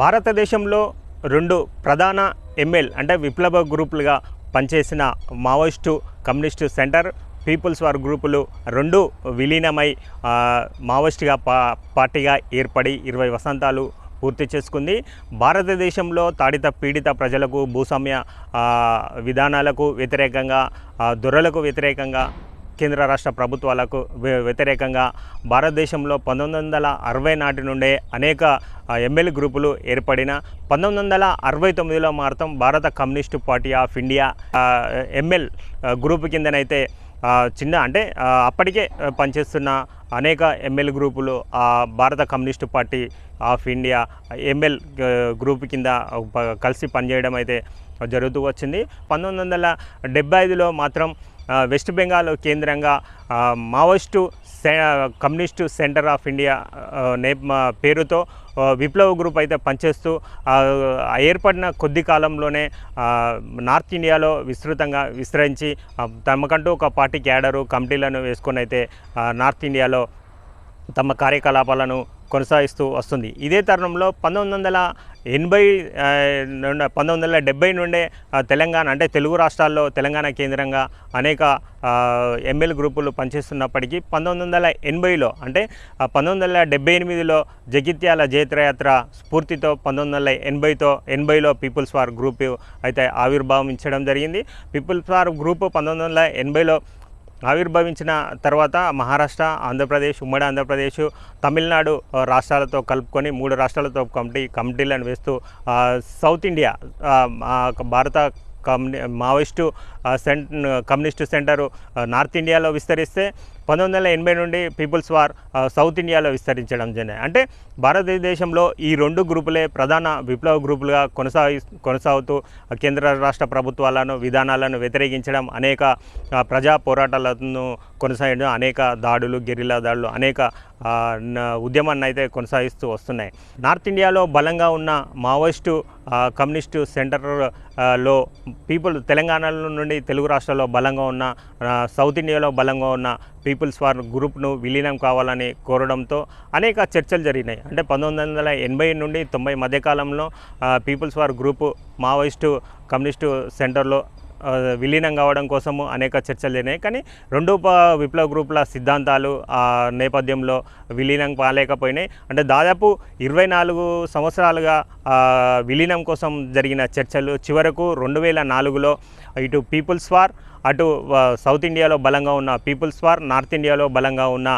భారతదేశంలో రెండు ప్రధాన ఎంఎల్ అంటే విప్లవ గ్రూపులుగా పనిచేసిన Maoist communist centre people's war గ్రూపులు రెండు విలీనమై మావోయిస్టుగా పా పార్టీగా ఏర్పడి ఇరవై వసంతాలు పూర్తి చేసుకుంది. భారతదేశంలో తాడిత పీడిత ప్రజలకు భూస్వామ్య విధానాలకు వ్యతిరేకంగా దొరలకు వ్యతిరేకంగా కేంద్ర రాష్ట్ర ప్రభుత్వాలకు వ్యతిరేకంగా భారతదేశంలో పంతొమ్మిది వందల అరవై నాటి నుండే అనేక ఎమ్మెల్యే గ్రూపులు ఏర్పడిన పంతొమ్మిది వందల అరవై తొమ్మిదిలో మాత్రం భారత communist party of India. ML group కిందనైతే చిన్న అంటే అప్పటికే పనిచేస్తున్న అనేక ఎమ్మెల్యే గ్రూపులు భారత communist party of India ML group కింద కలిసి పనిచేయడం అయితే జరుగుతూ వచ్చింది. పంతొమ్మిది వందల డెబ్బై ఐదులో మాత్రం వెస్ట్ బెంగాల్ కేంద్రంగా మావోయిస్టు సె కమ్యూనిస్టు సెంటర్ ఆఫ్ ఇండియా నేప్ నే మా పేరుతో విప్లవ గ్రూప్ అయితే పనిచేస్తూ ఏర్పడిన కొద్ది కాలంలోనే నార్త్ ఇండియాలో విస్తృతంగా విస్తరించి తమకంటూ ఒక పార్టీ క్యాడరు కమిటీలను వేసుకొని అయితే నార్త్ ఇండియాలో తమ కార్యకలాపాలను కొనసాగిస్తూ వస్తుంది. ఇదే తరుణంలో పంతొమ్మిది వందల ఎనభై పంతొమ్మిది వందల డెబ్బై నుండే తెలంగాణ అంటే తెలుగు రాష్ట్రాల్లో తెలంగాణ కేంద్రంగా అనేక ఎమ్మెల్యే గ్రూపులు పనిచేస్తున్నప్పటికీ పంతొమ్మిది వందల ఎనభైలో అంటే పంతొమ్మిది వందల డెబ్బై ఎనిమిదిలో జగిత్యాల జైత్రయాత్ర స్ఫూర్తితో పంతొమ్మిది వందల ఎనభైతో ఎనభైలో పీపుల్స్ వార్ గ్రూప్ అయితే ఆవిర్భావించడం జరిగింది. పీపుల్స్ వార్ గ్రూప్ పంతొమ్మిది వందల ఎనభైలో ఆవిర్భవించిన తర్వాత మహారాష్ట్ర ఆంధ్రప్రదేశ్ ఉమ్మడి ఆంధ్రప్రదేశ్ తమిళనాడు రాష్ట్రాలతో కలుపుకొని మూడు రాష్ట్రాలతో కమిటీ కమిటీలను వేస్తూ సౌత్ ఇండియా భారత కమ్యూని మావోయిస్టు సెంట్ కమ్యూనిస్టు సెంటరు నార్త్ ఇండియాలో విస్తరిస్తే పంతొమ్మిది వందల ఎనభై నుండి పీపుల్స్ వార్ సౌత్ ఇండియాలో విస్తరించడం జరిగింది. అంటే భారతదేశంలో ఈ రెండు గ్రూపులే ప్రధాన విప్లవ గ్రూపులుగా కొనసాగి కొనసాగుతూ కేంద్ర రాష్ట్ర ప్రభుత్వాలను విధానాలను వ్యతిరేకించడం అనేక ప్రజా పోరాటాలను కొనసాగడం అనేక దాడులు గెరిల్లా దాడులు అనేక ఉద్యమాన్ని అయితే కొనసాగిస్తూ వస్తున్నాయి. నార్త్ ఇండియాలో బలంగా ఉన్న మావోయిస్టు కమ్యూనిస్టు సెంటర్లో పీపుల్ తెలంగాణలో నుండి తెలుగు రాష్ట్రాల్లో బలంగా ఉన్న సౌత్ ఇండియాలో బలంగా ఉన్న పీపుల్స్ వార్ గ్రూప్ను విలీనం కావాలని కోరడంతో అనేక చర్చలు జరిగినాయి. అంటే పంతొమ్మిది వందల ఎనభై నుండి తొంభై మధ్యకాలంలో people's war group Maoist communist సెంటర్లో విలీనం కావడం కోసము అనేక చర్చలు జరిగినాయి. కానీ రెండు విప్లవ గ్రూపుల సిద్ధాంతాలు ఆ నేపథ్యంలో విలీనం కాలేకపోయినాయి. అంటే దాదాపు ఇరవై నాలుగు సంవత్సరాలుగా విలీనం కోసం జరిగిన చర్చలు చివరకు రెండు వేల నాలుగులో ఇటు పీపుల్స్ వార్ అటు సౌత్ ఇండియాలో బలంగా ఉన్న పీపుల్స్ వార్ నార్త్ ఇండియాలో బలంగా ఉన్న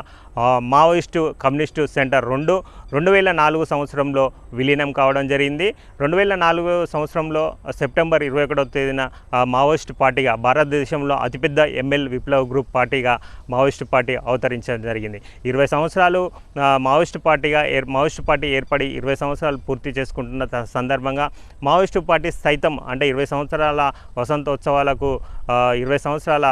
మావోయిస్టు కమ్యూనిస్టు సెంటర్ రెండు రెండు వేల నాలుగు సంవత్సరంలో విలీనం కావడం జరిగింది. రెండు వేల నాలుగు సంవత్సరంలో సెప్టెంబర్ ఇరవై ఒకటో తేదీన మావోయిస్ట్ మావోయిస్టు పార్టీగా భారతదేశంలో అతిపెద్ద ఎంఎల్ విప్లవ్ గ్రూప్ పార్టీగా మావోయిస్టు పార్టీ అవతరించడం జరిగింది. ఇరవై సంవత్సరాలు మావోయిస్ట్ మావోయిస్టు పార్టీగా ఏర్ మావోయిస్టు పార్టీ ఏర్పడి ఇరవై సంవత్సరాలు పూర్తి చేసుకుంటున్న సందర్భంగా మావోయిస్టు పార్టీ సైతం అంటే ఇరవై సంవత్సరాల వసంతోత్సవాలకు ఇరవై ఇరవై సంవత్సరాల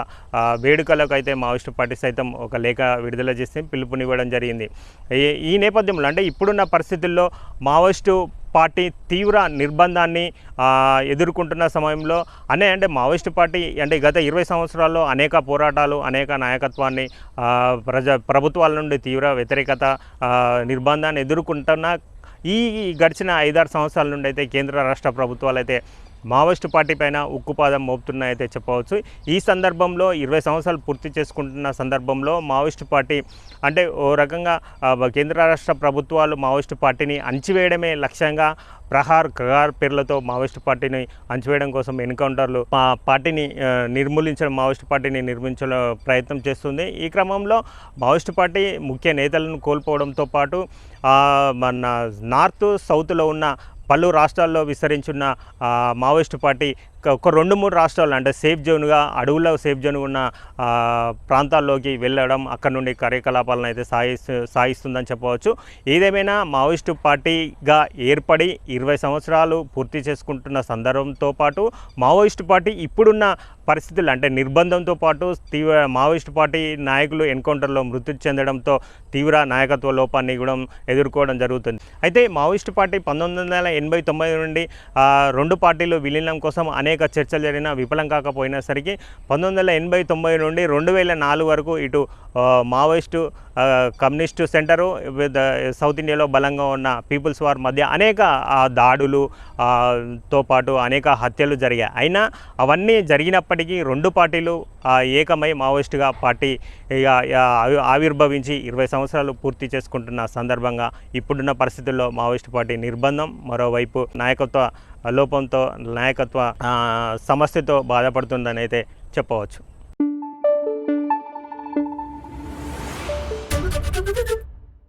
వేడుకలకు అయితే మావోయిస్టు పార్టీ సైతం ఒక లేఖ విడుదల చేసి పిలుపునివ్వడం జరిగింది. ఈ- ఈ నేపథ్యంలో అంటే ఇప్పుడున్న పరిస్థితుల్లో మావోయిస్టు పార్టీ తీవ్ర నిర్బంధాన్ని ఎదుర్కొంటున్న సమయంలో అనే అంటే మావోయిస్టు పార్టీ అంటే గత ఇరవై సంవత్సరాల్లో అనేక పోరాటాలు అనేక నాయకత్వాన్ని ప్రజ ప్రజా ప్రభుత్వాల నుండి తీవ్ర వ్యతిరేకత నిర్బంధాన్ని ఎదుర్కొంటున్న ఈ గడిచిన ఐదారు సంవత్సరాల నుండి అయితే కేంద్ర రాష్ట్ర ప్రభుత్వాలు అయితే మావోయిస్టు పార్టీ పైన ఉక్కుపాదం మోపుతున్నాయైతే చెప్పవచ్చు. ఈ సందర్భంలో ఇరవై సంవత్సరాలు పూర్తి చేసుకుంటున్న సందర్భంలో మావోయిస్టు పార్టీ అంటే ఓ రకంగా కేంద్ర రాష్ట్ర ప్రభుత్వాలు మావోయిస్టు పార్టీని అంచివేయడమే లక్ష్యంగా ప్రహార్ కగార్ పేర్లతో మావోయిస్టు పార్టీని అంచివేయడం కోసం ఎన్కౌంటర్లు ఆ పార్టీని నిర్మూలించడం మావోయిస్టు పార్టీని నిర్మించడం ప్రయత్నం చేస్తుంది. ఈ క్రమంలో మావోయిస్టు పార్టీ ముఖ్య నేతలను కోల్పోవడంతో పాటు మన నార్త్ సౌత్లో ఉన్న పలు రాష్ట్రాల్లో విస్తరించున్న మావోయిస్టు పార్టీ ఒక- ఒక రెండు మూడు రాష్ట్రాలు అంటే సేఫ్ జోన్గా అడవుల్లో సేఫ్ జోన్ ఉన్న ప్రాంతాల్లోకి వెళ్ళడం అక్కడ నుండి కార్యకలాపాలను అయితే సాగిస్తు సాగిస్తుందని చెప్పవచ్చు. ఏదేమైనా మావోయిస్టు పార్టీగా ఏర్పడి ఇరవై సంవత్సరాలు పూర్తి చేసుకుంటున్న సందర్భంతో పాటు మావోయిస్టు పార్టీ ఇప్పుడున్న పరిస్థితులు అంటే నిర్బంధంతో పాటు తీవ్ర మావోయిస్టు పార్టీ నాయకులు ఎన్కౌంటర్లో మృతి చెందడంతో తీవ్ర నాయకత్వ లోపాన్ని కూడా ఎదుర్కోవడం జరుగుతుంది. అయితే మావోయిస్టు పార్టీ పంతొమ్మిది వందల ఎనభై తొమ్మిది నుండి రెండు పార్టీలు విలీనం కోసం అనేక చర్చలు జరిగినా విఫలం కాకపోయినసరికి పంతొమ్మిది వందల ఎనభై తొంభై నుండి రెండు వేల నాలుగు వరకు ఇటు మావోయిస్టు కమ్యూనిస్టు సెంటరు సౌత్ ఇండియాలో బలంగా ఉన్న పీపుల్స్ వార్ మధ్య అనేక దాడులు తో పాటు అనేక హత్యలు జరిగాయి. అయినా అవన్నీ జరిగినప్పటికీ రెండు పార్టీలు ఏకమై మావోయిస్టుగా పార్టీ ఇక ఆవిర్భవించి ఇరవై సంవత్సరాలు పూర్తి చేసుకుంటున్న సందర్భంగా ఇప్పుడున్న పరిస్థితుల్లో మావోయిస్టు పార్టీ నిర్బంధం మరోవైపు నాయకత్వ లోపంతో నాయకత్వ సమస్యతో బాధపడుతుందని అయితే చెప్పవచ్చు.